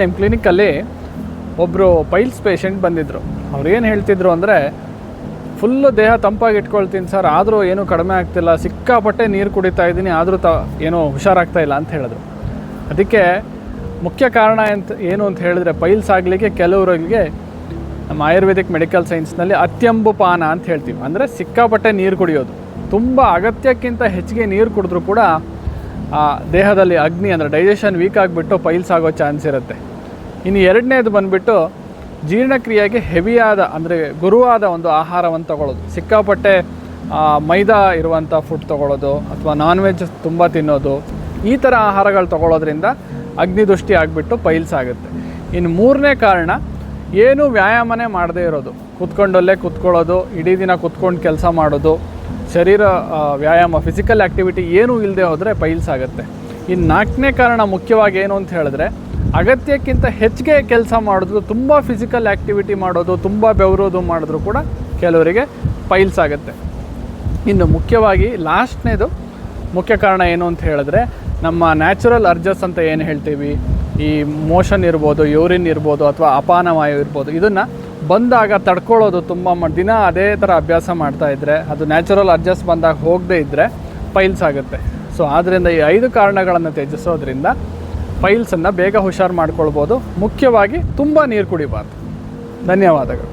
ನಿಮ್ಮ ಕ್ಲಿನಿಕ್ಕಲ್ಲಿ ಒಬ್ಬರು piles patient ಬಂದಿದ್ದರು ಅವ್ರು ಏನು ಹೇಳ್ತಿದ್ರು ಅಂದರೆ ಫುಲ್ಲು ದೇಹ ತಂಪಾಗಿ ಇಟ್ಕೊಳ್ತೀನಿ ಸರ್, ಆದರೂ ಏನೂ ಕಡಿಮೆ ಆಗ್ತಿಲ್ಲ, ಸಿಕ್ಕಾಪಟ್ಟೆ ನೀರು ಕುಡಿತಾ ಇದ್ದೀನಿ, ಆದರೂ ತ, ಏನೋ ಹುಷಾರಾಗ್ತಾ ಇಲ್ಲ, ಅಂತ ಹೇಳಿದ್ರು. ಅದಕ್ಕೆ ಮುಖ್ಯ ಕಾರಣ ಅಂತ ಏನು ಅಂತ ಹೇಳಿದ್ರೆ ಪೈಲ್ಸ್ ಆಗಲಿಕ್ಕೆ ಕೆಲವರಿಗೆ ನಮ್ಮ ಆಯುರ್ವೇದಿಕ್ ಮೆಡಿಕಲ್ ಸೈನ್ಸ್ನಲ್ಲಿ ಅತ್ಯಂಬು ಪಾನ ಅಂತ ಹೇಳ್ತೀವಿ. ಅಂದರೆ ಸಿಕ್ಕಾಪಟ್ಟೆ ನೀರು ಕುಡಿಯೋದು. ತುಂಬ ಅಗತ್ಯಕ್ಕಿಂತ ಹೆಚ್ಚಿಗೆ ನೀರು ಕುಡಿದ್ರೂ ಕೂಡ ದೇಹದಲ್ಲಿ ಅಗ್ನಿ ಅಂದರೆ ಡೈಜೆಷನ್ ವೀಕ್ ಆಗಿಬಿಟ್ಟು ಪೈಲ್ಸ್ ಆಗೋ ಚಾನ್ಸ್ ಇರುತ್ತೆ. ಇನ್ನು ಎರಡನೇದು ಬಂದುಬಿಟ್ಟು ಜೀರ್ಣಕ್ರಿಯೆಗೆ ಹೆವಿಯಾದ ಅಂದರೆ ಗುರುವಾದ ಒಂದು ಆಹಾರವನ್ನು ತಗೊಳ್ಳೋದು. ಸಿಕ್ಕಾಪಟ್ಟೆ ಮೈದಾ ಇರುವಂಥ ಫುಡ್ ತಗೊಳ್ಳೋದು ಅಥವಾ ನಾನ್ ವೆಜ್ ತುಂಬ ತಿನ್ನೋದು, ಈ ಥರ ಆಹಾರಗಳು ತಗೊಳ್ಳೋದ್ರಿಂದ ಅಗ್ನಿದೃಷ್ಟಿ ಆಗಿಬಿಟ್ಟು ಪೈಲ್ಸ್ ಆಗುತ್ತೆ. ಇನ್ನು ಮೂರನೇ ಕಾರಣ, ಏನು ವ್ಯಾಯಾಮನೇ ಮಾಡದೇ ಇರೋದು. ಕೂತ್ಕೊಂಡಲ್ಲೇ ಕೂತ್ಕೊಳ್ಳೋದು, ಇಡೀ ದಿನ ಕೂತ್ಕೊಂಡು ಕೆಲಸ ಮಾಡೋದು ಶರೀರ ವ್ಯಾಯಾಮ ಫಿಸಿಕಲ್ ಆ್ಯಕ್ಟಿವಿಟಿ ಏನೂ ಇಲ್ಲದೆ ಹೋದರೆ ಪೈಲ್ಸ್ ಆಗುತ್ತೆ. ಇನ್ನು ನಾಲ್ಕನೇ ಕಾರಣ ಮುಖ್ಯವಾಗಿ ಏನು ಅಂತ ಹೇಳಿದ್ರೆ, ಅಗತ್ಯಕ್ಕಿಂತ ಹೆಚ್ಚಿಗೆ ಕೆಲಸ ಮಾಡೋದು, ತುಂಬ ಫಿಸಿಕಲ್ ಆ್ಯಕ್ಟಿವಿಟಿ ಮಾಡೋದು, ತುಂಬ ಬೆವರೋದು ಮಾಡಿದ್ರು ಕೂಡ ಕೆಲವರಿಗೆ ಪೈಲ್ಸ್ ಆಗುತ್ತೆ. ಇನ್ನು ಮುಖ್ಯವಾಗಿ ಲಾಸ್ಟ್ನೇದು ಮುಖ್ಯ ಕಾರಣ ಏನು ಅಂತ ಹೇಳಿದ್ರೆ, ನಮ್ಮ ನ್ಯಾಚುರಲ್ ಅರ್ಜಸ್ ಅಂತ ಏನು ಹೇಳ್ತೀವಿ? ಈ ಮೋಷನ್ ಇರ್ಬೋದು ಯೂರಿನ್ ಇರ್ಬೋದು, ಅಥವಾ ಅಪಾನವಾಯು ಇರ್ಬೋದು, ಇದನ್ನು ಬಂದಾಗ ತಡ್ಕೊಳ್ಳೋದು ತುಂಬ ದಿನ ಅದೇ ಥರ ಅಭ್ಯಾಸ ಮಾಡ್ತಾ ಇದ್ದರೆ ಅದು ನ್ಯಾಚುರಲ್ ಅಡ್ಜಸ್ಟ್ ಬಂದಾಗ ಹೋಗದೇ ಇದ್ದರೆ ಪೈಲ್ಸ್ ಆಗುತ್ತೆ. ಸೊ ಆದ್ದರಿಂದ ಈ ಐದು ಕಾರಣಗಳನ್ನು ತ್ಯಜಿಸೋದ್ರಿಂದ ಪೈಲ್ಸನ್ನು ಬೇಗ ಹುಷಾರು ಮಾಡ್ಕೊಳ್ಬೋದು. ಮುಖ್ಯವಾಗಿ ತುಂಬ ನೀರು ಕುಡಿಬಾರ್ದು. ಧನ್ಯವಾದಗಳು.